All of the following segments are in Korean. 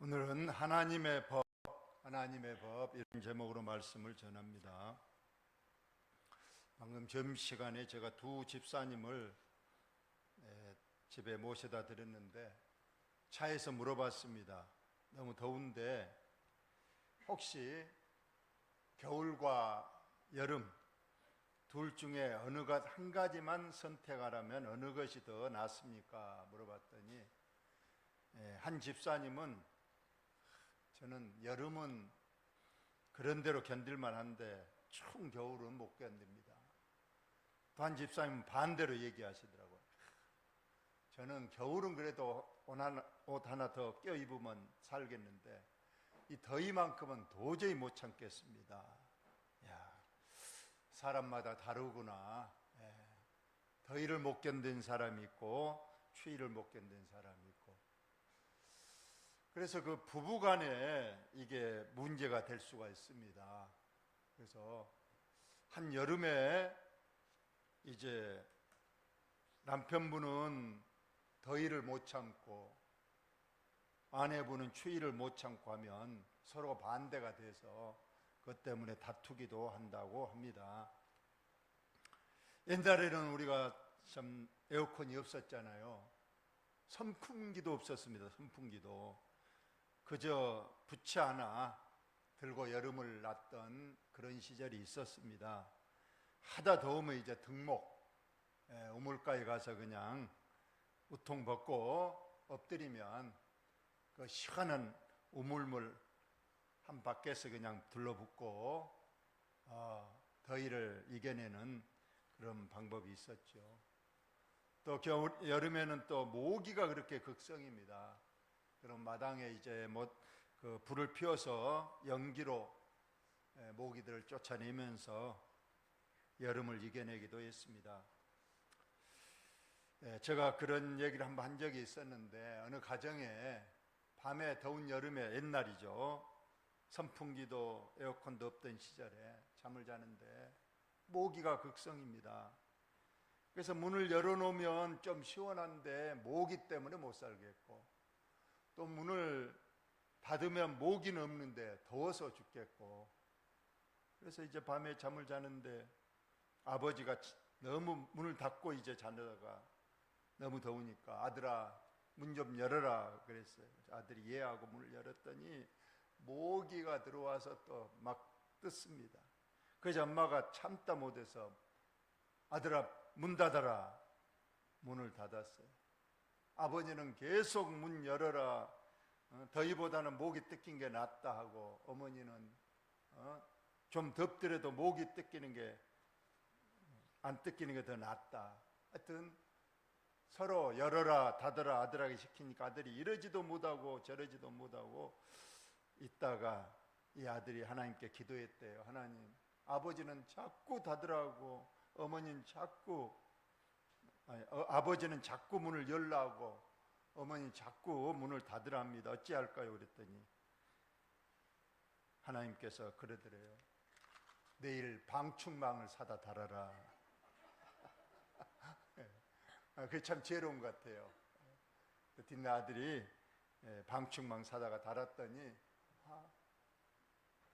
오늘은 하나님의 법, 하나님의 법 이런 제목으로 말씀을 전합니다. 방금 점심시간에 제가 두 집사님을 에, 집에 모셔다 드렸는데 차에서 물어봤습니다. 너무 더운데 혹시 겨울과 여름 둘 중에 어느 것 한 가지만 선택하라면 어느 것이 더 낫습니까? 물어봤더니 에, 한 집사님은 저는 여름은 그런 대로 견딜만 한데 추운 겨울은 못 견딥니다. 또한 집사님은 반대로 얘기하시더라고요. 저는 겨울은 그래도 옷 하나, 옷 하나 더 껴입으면 살겠는데 이 더위만큼은 도저히 못 참겠습니다. 야, 사람마다 다르구나. 예. 더위를 못 견딘 사람이 있고 추위를 못 견딘 사람이 그래서 그 부부 간에 이게 문제가 될 수가 있습니다. 그래서 한 여름에 이제 남편분은 더위를 못 참고 아내분은 추위를 못 참고 하면 서로 반대가 돼서 그것 때문에 다투기도 한다고 합니다. 옛날에는 우리가 참 에어컨이 없었잖아요. 선풍기도 없었습니다. 선풍기도. 그저 부채 하나 들고 여름을 났던 그런 시절이 있었습니다. 하다 더우면 이제 등목, 예, 우물가에 가서 그냥 우통 벗고 엎드리면 그 시원한 우물물 한 밖에서 그냥 둘러붙고 어, 더위를 이겨내는 그런 방법이 있었죠. 또 겨울 여름에는 또 모기가 그렇게 극성입니다. 그런 마당에 이제 뭐그 불을 피워서 연기로 예, 모기들을 쫓아내면서 여름을 이겨내기도 했습니다. 예, 제가 그런 얘기를 한번 한 적이 있었는데 어느 가정에 밤에 더운 여름에 옛날이죠. 선풍기도 에어컨도 없던 시절에 잠을 자는데 모기가 극성입니다. 그래서 문을 열어놓으면 좀 시원한데 모기 때문에 못 살겠고 또 문을 닫으면 모기는 없는데 더워서 죽겠고 그래서 이제 밤에 잠을 자는데 아버지가 너무 문을 닫고 이제 자다가 너무 더우니까 아들아 문 좀 열어라 그랬어요. 아들이 예하고 문을 열었더니 모기가 들어와서 또 막 뜯습니다. 그래서 엄마가 참다 못해서 아들아 문 닫아라 문을 닫았어요. 아버지는 계속 문 열어라 어, 더위보다는 목이 뜯긴 게 낫다 하고 어머니는 어, 좀 덥더라도 목이 뜯기는 게 안 뜯기는 게 더 낫다. 하여튼 서로 열어라 닫아라 아들에게 시키니까 아들이 이러지도 못하고 저러지도 못하고 있다가 이 아들이 하나님께 기도했대요. 하나님 아버지는 자꾸 닫으라고 어머니는 자꾸 아니, 어, 아버지는 자꾸 문을 열라고 어머니 자꾸 문을 닫으랍니다. 어찌할까요? 그랬더니 하나님께서 그러더래요. 내일 방충망을 사다 달아라. 아, 그게 참 지혜로운 것 같아요. 그 뒷나 아들이 예, 방충망 사다가 달았더니 아,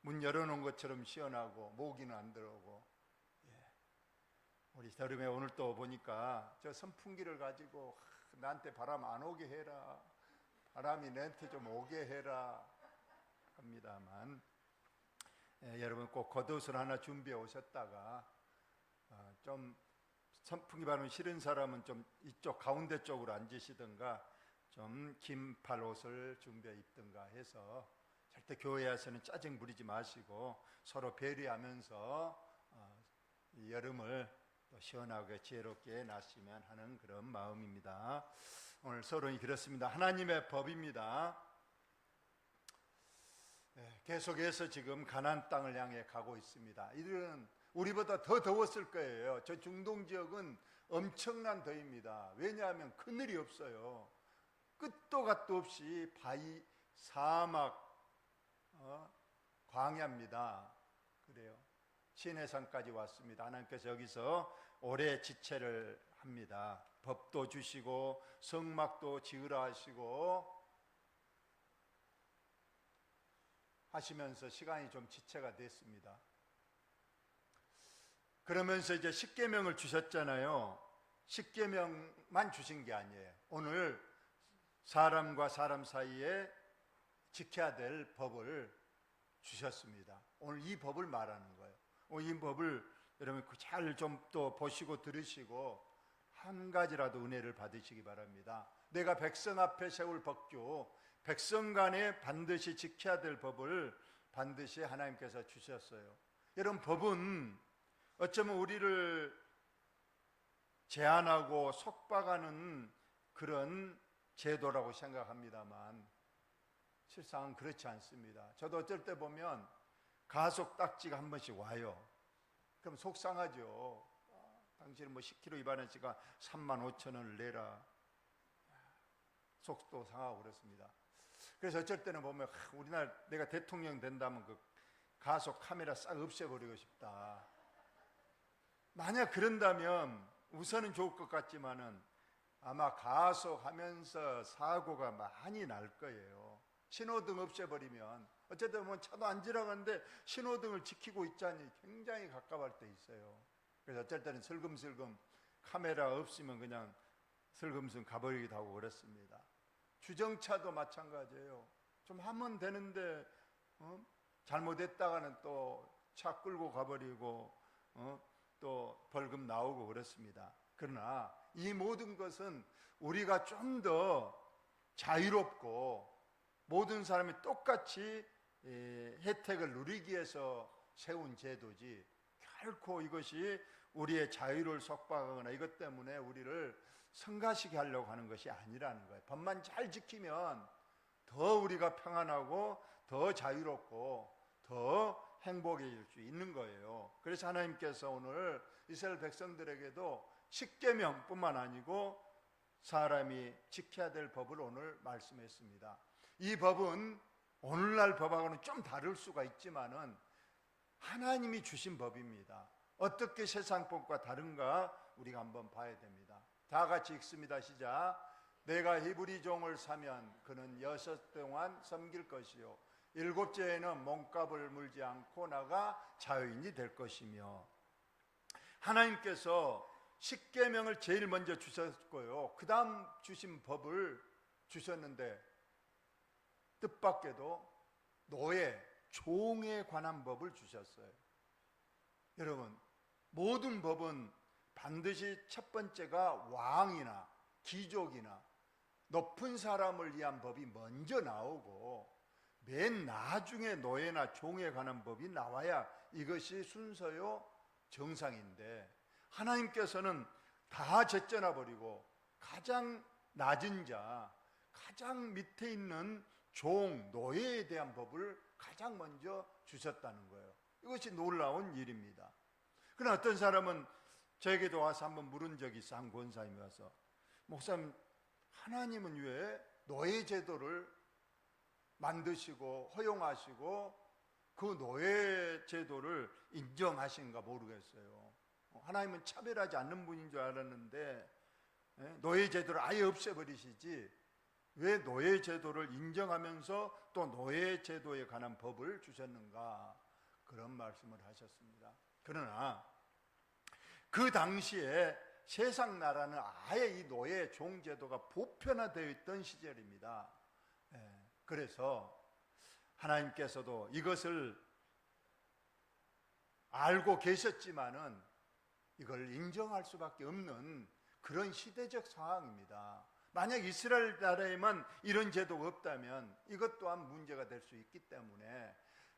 문 열어놓은 것처럼 시원하고 모기는 안 들어오고 예. 우리 여름에 오늘 또 보니까 저 선풍기를 가지고 하, 나한테 바람 안 오게 해라. 바람이 내한테 좀 오게 해라 합니다만 예, 여러분 꼭 겉옷을 하나 준비해 오셨다가 어, 좀 선풍기 바람 싫은 사람은 좀 이쪽 가운데 쪽으로 앉으시든가 좀 긴팔 옷을 준비해 입든가 해서 절대 교회에서는 짜증 부리지 마시고 서로 배려하면서 어, 이 여름을 또 시원하게 지혜롭게 나시면 하는 그런 마음입니다. 오늘 서론이 그렇습니다. 하나님의 법입니다. 네, 계속해서 지금 가난 땅을 향해 가고 있습니다. 이들은 우리보다 더 더웠을 거예요. 저 중동 지역은 엄청난 더위입니다. 왜냐하면 그늘이 없어요. 끝도 갓도 없이 바위, 사막, 어, 광야입니다. 그래요. 시내산까지 왔습니다. 하나님께서 여기서 오래 지체를 합니다. 법도 주시고 성막도 지으라 하시고 하시면서 시간이 좀 지체가 됐습니다. 그러면서 이제 십계명을 주셨잖아요. 십계명만 주신 게 아니에요. 오늘 사람과 사람 사이에 지켜야 될 법을 주셨습니다. 오늘 이 법을 말하는 거예요. 이 법을 여러분 잘 좀 또 보시고 들으시고 한 가지라도 은혜를 받으시기 바랍니다. 내가 백성 앞에 세울 법규, 백성 간에 반드시 지켜야 될 법을 반드시 하나님께서 주셨어요. 여러분 법은 어쩌면 우리를 제한하고 속박하는 그런 제도라고 생각합니다만 실상은 그렇지 않습니다. 저도 어쩔 때 보면 가속 딱지가 한 번씩 와요. 그럼 속상하죠. 아, 당신은 뭐 10km 위반했으니까 3만 5천 원을 내라. 속도 상하고 그렇습니다. 그래서 어쩔 때는 보면 하, 우리나라 내가 대통령 된다면 그 가속 카메라 싹 없애버리고 싶다. 만약 그런다면 우선은 좋을 것 같지만은 아마 가속하면서 사고가 많이 날 거예요. 신호등 없애버리면 어쨌든 보면 차도 안 지나가는데 신호등을 지키고 있자니 굉장히 가까울 때 있어요. 그래서 어쩔 때는 슬금슬금 카메라 없으면 그냥 슬금슬금 가버리기도 하고 그렇습니다. 주정차도 마찬가지예요. 좀 하면 되는데 어? 잘못했다가는 또 차 끌고 가버리고 어? 또 벌금 나오고 그렇습니다. 그러나 이 모든 것은 우리가 좀 더 자유롭고 모든 사람이 똑같이 예, 혜택을 누리기 위해서 세운 제도지 결코 이것이 우리의 자유를 속박하거나 이것 때문에 우리를 성가시게 하려고 하는 것이 아니라는 거예요. 법만 잘 지키면 더 우리가 평안하고 더 자유롭고 더 행복해질 수 있는 거예요. 그래서 하나님께서 오늘 이스라엘 백성들에게도 십계명뿐만 아니고 사람이 지켜야 될 법을 오늘 말씀했습니다. 이 법은 오늘날 법하고는 좀 다를 수가 있지만은 하나님이 주신 법입니다. 어떻게 세상 법과 다른가 우리가 한번 봐야 됩니다. 다 같이 읽습니다. 시작. 내가 히브리 종을 사면 그는 여섯 동안 섬길 것이요 일곱째에는 몸값을 물지 않고 나가 자유인이 될 것이며 하나님께서 십계명을 제일 먼저 주셨고요. 그 다음 주신 법을 주셨는데 뜻밖에도 노예, 종에 관한 법을 주셨어요. 여러분, 모든 법은 반드시 첫 번째가 왕이나 귀족이나 높은 사람을 위한 법이 먼저 나오고 맨 나중에 노예나 종에 관한 법이 나와야 이것이 순서요 정상인데 하나님께서는 다 제쳐놔 버리고 가장 낮은 자, 가장 밑에 있는 종, 노예에 대한 법을 가장 먼저 주셨다는 거예요. 이것이 놀라운 일입니다. 그러나 어떤 사람은 저에게도 와서 한번 물은 적이 있어, 한 권사님이 와서. 목사님, 하나님은 왜 노예 제도를 만드시고 허용하시고 그 노예 제도를 인정하신가 모르겠어요. 하나님은 차별하지 않는 분인 줄 알았는데 예, 노예 제도를 아예 없애버리시지 왜 노예 제도를 인정하면서 또 노예 제도에 관한 법을 주셨는가 그런 말씀을 하셨습니다. 그러나 그 당시에 세상 나라는 아예 이 노예 종 제도가 보편화되어 있던 시절입니다. 예, 그래서 하나님께서도 이것을 알고 계셨지만은 이걸 인정할 수밖에 없는 그런 시대적 상황입니다. 만약 이스라엘 나라에만 이런 제도가 없다면 이것 또한 문제가 될 수 있기 때문에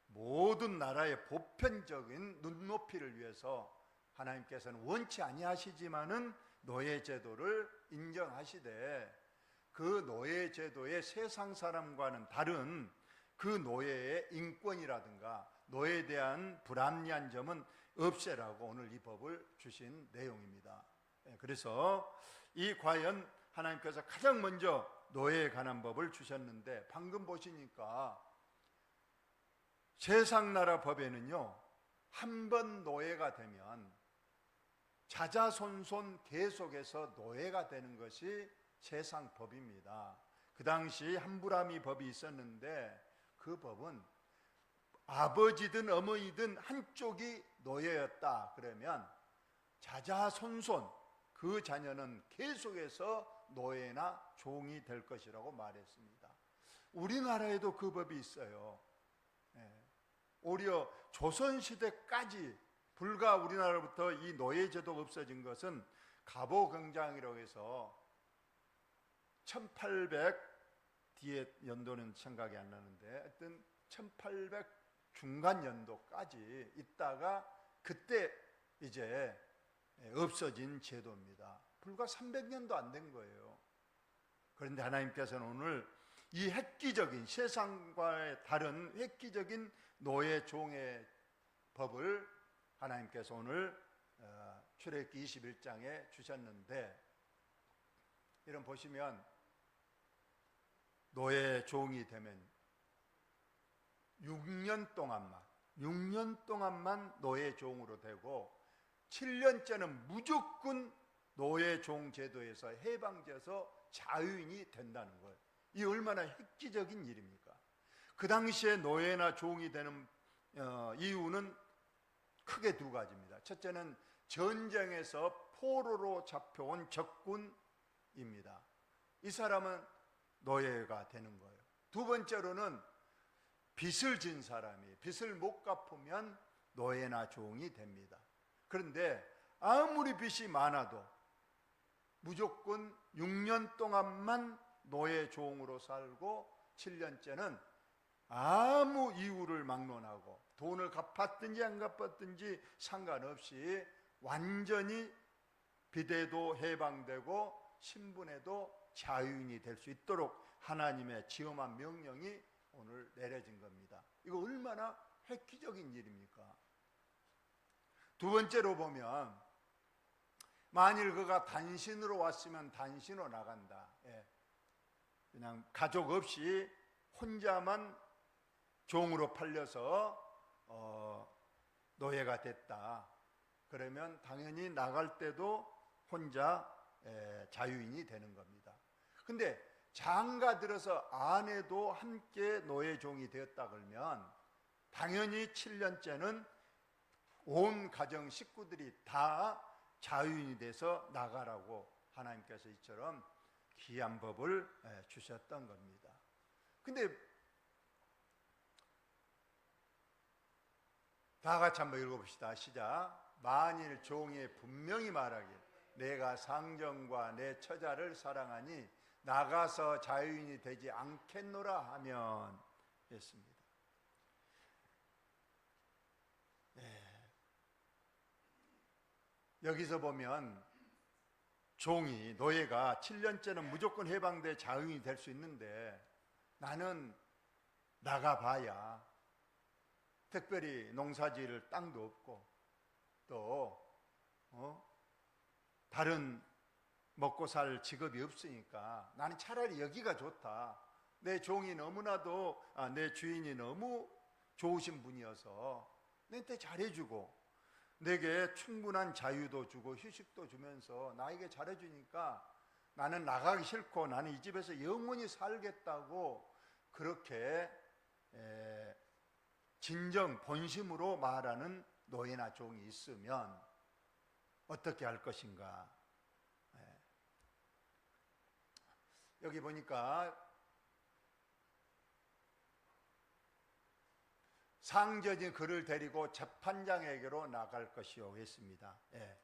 모든 나라의 보편적인 눈높이를 위해서 하나님께서는 원치 아니하시지만은 노예 제도를 인정하시되 그 노예 제도의 세상 사람과는 다른 그 노예의 인권이라든가 노예에 대한 불합리한 점은 없애라고 오늘 이 법을 주신 내용입니다. 예, 그래서 이 과연 하나님께서 가장 먼저 노예에 관한 법을 주셨는데 방금 보시니까 세상 나라 법에는요 한 번 노예가 되면 자자손손 계속해서 노예가 되는 것이 세상 법입니다. 그 당시 함부라미 법이 있었는데 그 법은 아버지든 어머니든 한쪽이 노예였다 그러면 자자손손 그 자녀는 계속해서 노예나 종이 될 것이라고 말했습니다. 우리나라에도 그 법이 있어요. 예. 오히려 조선시대까지 불과 우리나라부터 이 노예제도가 없어진 것은 가보경장이라고 해서 1800 뒤에 연도는 생각이 안 나는데 하여튼 1800 중간 연도까지 있다가 그때 이제 없어진 제도입니다. 불과 300년도 안 된 거예요. 그런데 하나님께서는 오늘 이 획기적인 세상과의 다른 획기적인 노예 종의 법을 하나님께서 오늘 어, 출애굽기 21장에 주셨는데 이런 보시면 노예 종이 되면 6년 동안만 6년 동안만 노예 종으로 되고 7년째는 무조건 노예 종 제도에서 해방돼서 자유인이 된다는 거예요. 이 얼마나 획기적인 일입니까? 그 당시에 노예나 종이 되는 어, 이유는 크게 두 가지입니다. 첫째는 전쟁에서 포로로 잡혀온 적군입니다. 이 사람은 노예가 되는 거예요. 두 번째로는 빚을 진 사람이 빚을 못 갚으면 노예나 종이 됩니다. 그런데 아무리 빚이 많아도 무조건 6년 동안만 노예 종으로 살고 7년째는 아무 이유를 막론하고 돈을 갚았든지 안 갚았든지 상관없이 완전히 비대도 해방되고 신분에도 자유인이 될 수 있도록 하나님의 지엄한 명령이 오늘 내려진 겁니다. 이거 얼마나 획기적인 일입니까? 두 번째로 보면 만일 그가 단신으로 왔으면 단신으로 나간다. 예. 그냥 가족 없이 혼자만 종으로 팔려서 어, 노예가 됐다. 그러면 당연히 나갈 때도 혼자 에, 자유인이 되는 겁니다. 근데 장가 들어서 아내도 함께 노예 종이 되었다 그러면 당연히 7년째는 온 가정 식구들이 다 자유인이 돼서 나가라고 하나님께서 이처럼 귀한 법을 주셨던 겁니다. 근데 다 같이 한번 읽어봅시다. 시작. 만일 종이 분명히 말하길 내가 상정과 내 처자를 사랑하니 나가서 자유인이 되지 않겠노라 하면 했습니다. 여기서 보면 종이 노예가 7년째는 무조건 해방돼 자유인이 될 수 있는데 나는 나가봐야 특별히 농사지을 땅도 없고 또 어? 다른 먹고 살 직업이 없으니까 나는 차라리 여기가 좋다. 내 종이 너무나도 아, 내 주인이 너무 좋으신 분이어서 내한테 잘해주고 내게 충분한 자유도 주고 휴식도 주면서 나에게 잘해주니까 나는 나가기 싫고 나는 이 집에서 영원히 살겠다고 그렇게 진정 본심으로 말하는 노예나 종이 있으면 어떻게 할 것인가? 여기 보니까 상전이 그를 데리고 재판장에게로 나갈 것이요 했습니다. 예.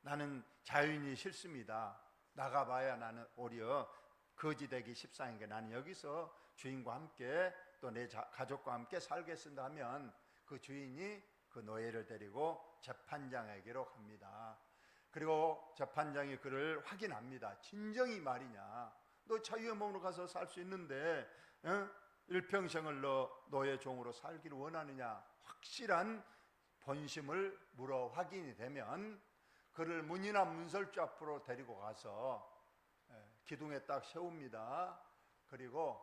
나는 자유인이 싫습니다. 나가봐야 나는 오히려 거지되기 십상인 게 나는 여기서 주인과 함께 또 내 가족과 함께 살겠습니다 하면 그 주인이 그 노예를 데리고 재판장에게로 갑니다. 그리고 재판장이 그를 확인합니다. 진정이 말이냐? 너 자유의 몸으로 가서 살 수 있는데 어? 일평생을 너 노예 종으로 살기를 원하느냐? 확실한 본심을 물어 확인이 되면 그를 문이나 문설주 앞으로 데리고 가서 예, 기둥에 딱 세웁니다. 그리고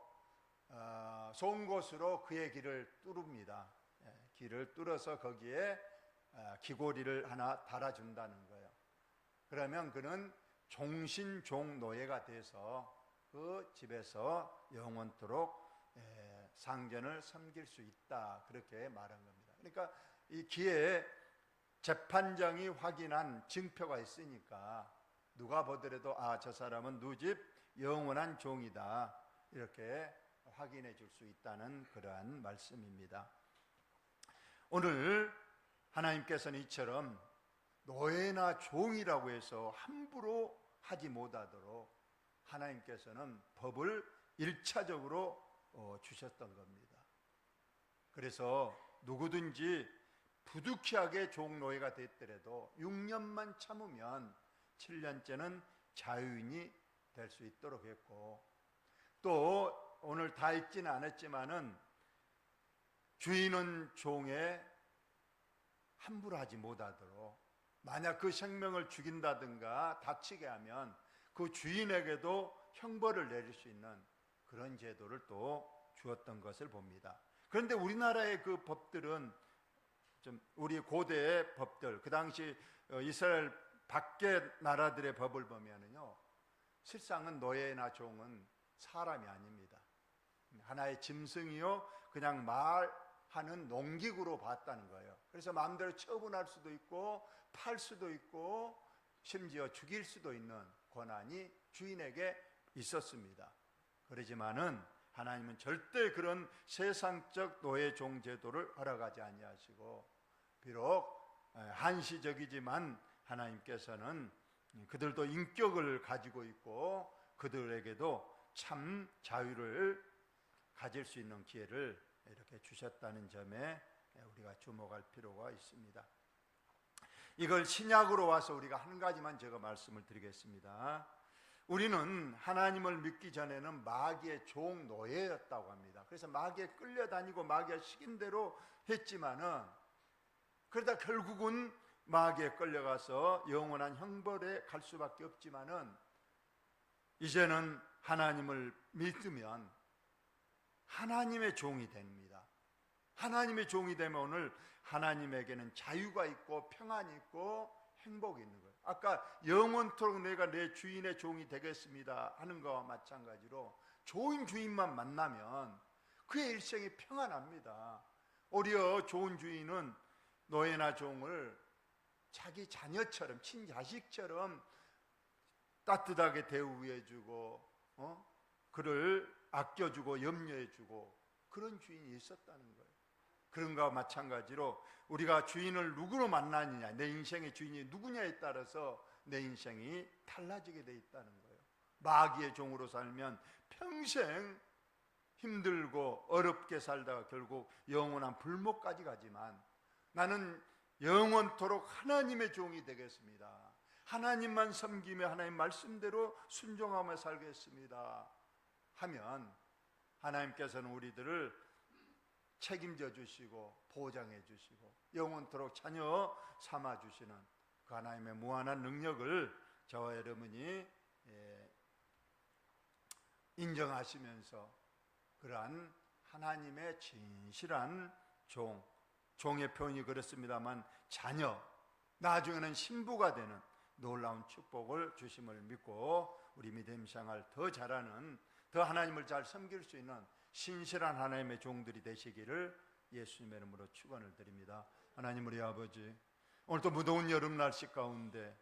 어, 좋은 곳으로 그의 길을 뚫습니다. 예, 길을 뚫어서 거기에 어, 기고리를 하나 달아준다는 거예요. 그러면 그는 종신종 노예가 돼서 그 집에서 영원토록 예, 상전을 섬길 수 있다 그렇게 말한 겁니다. 그러니까 이 기회에 재판장이 확인한 증표가 있으니까 누가 보더라도 아 저 사람은 누집 영원한 종이다 이렇게 확인해 줄 수 있다는 그러한 말씀입니다. 오늘 하나님께서는 이처럼 노예나 종이라고 해서 함부로 하지 못하도록 하나님께서는 법을 일차적으로 어, 주셨던 겁니다. 그래서 누구든지 부득이하게 종노예가 됐더라도 6년만 참으면 7년째는 자유인이 될 수 있도록 했고 또 오늘 다 읽지는 않았지만은 주인은 종에 함부로 하지 못하도록 만약 그 생명을 죽인다든가 다치게 하면 그 주인에게도 형벌을 내릴 수 있는 그런 제도를 또 주었던 것을 봅니다. 그런데 우리나라의 그 법들은 좀 우리 고대의 법들 그 당시 어, 이스라엘 밖의 나라들의 법을 보면은요 실상은 노예나 종은 사람이 아닙니다. 하나의 짐승이요 그냥 말하는 농기구로 봤다는 거예요. 그래서 마음대로 처분할 수도 있고 팔 수도 있고 심지어 죽일 수도 있는 권한이 주인에게 있었습니다. 그러지만은 하나님은 절대 그런 세상적 노예 종 제도를 허락하지 아니하시고 비록 한시적이지만 하나님께서는 그들도 인격을 가지고 있고 그들에게도 참 자유를 가질 수 있는 기회를 이렇게 주셨다는 점에 우리가 주목할 필요가 있습니다. 이걸 신약으로 와서 우리가 한 가지만 제가 말씀을 드리겠습니다. 우리는 하나님을 믿기 전에는 마귀의 종 노예였다고 합니다. 그래서 마귀에 끌려다니고 마귀의 시킨 대로 했지만은 그러다 결국은 마귀에 끌려가서 영원한 형벌에 갈 수밖에 없지만은 이제는 하나님을 믿으면 하나님의 종이 됩니다. 하나님의 종이 되면 오늘 하나님에게는 자유가 있고 평안이 있고 행복이 있는 거예요. 아까 영원토록 내가 내 주인의 종이 되겠습니다 하는 거와 마찬가지로 좋은 주인만 만나면 그의 일생이 평안합니다. 오히려 좋은 주인은 노예나 종을 자기 자녀처럼 친자식처럼 따뜻하게 대우해주고 어? 그를 아껴주고 염려해주고 그런 주인이 있었다는 거예요. 그런 거와 마찬가지로 우리가 주인을 누구로 만나느냐, 내 인생의 주인이 누구냐에 따라서 내 인생이 달라지게 돼 있다는 거예요. 마귀의 종으로 살면 평생 힘들고 어렵게 살다가 결국 영원한 불목까지 가지만 나는 영원토록 하나님의 종이 되겠습니다. 하나님만 섬기며 하나님 말씀대로 순종하며 살겠습니다. 하면 하나님께서는 우리들을 책임져 주시고 보장해 주시고 영원토록 자녀 삼아 주시는 그 하나님의 무한한 능력을 저와 여러분이 예, 인정하시면서 그러한 하나님의 진실한 종, 종의 표현이 그렇습니다만 자녀, 나중에는 신부가 되는 놀라운 축복을 주심을 믿고 우리 믿음 생활 더 잘하는 더 하나님을 잘 섬길 수 있는 신실한 하나님의 종들이 되시기를 예수님의 이름으로 축원을 드립니다. 하나님 우리 아버지 오늘 또 무더운 여름 날씨 가운데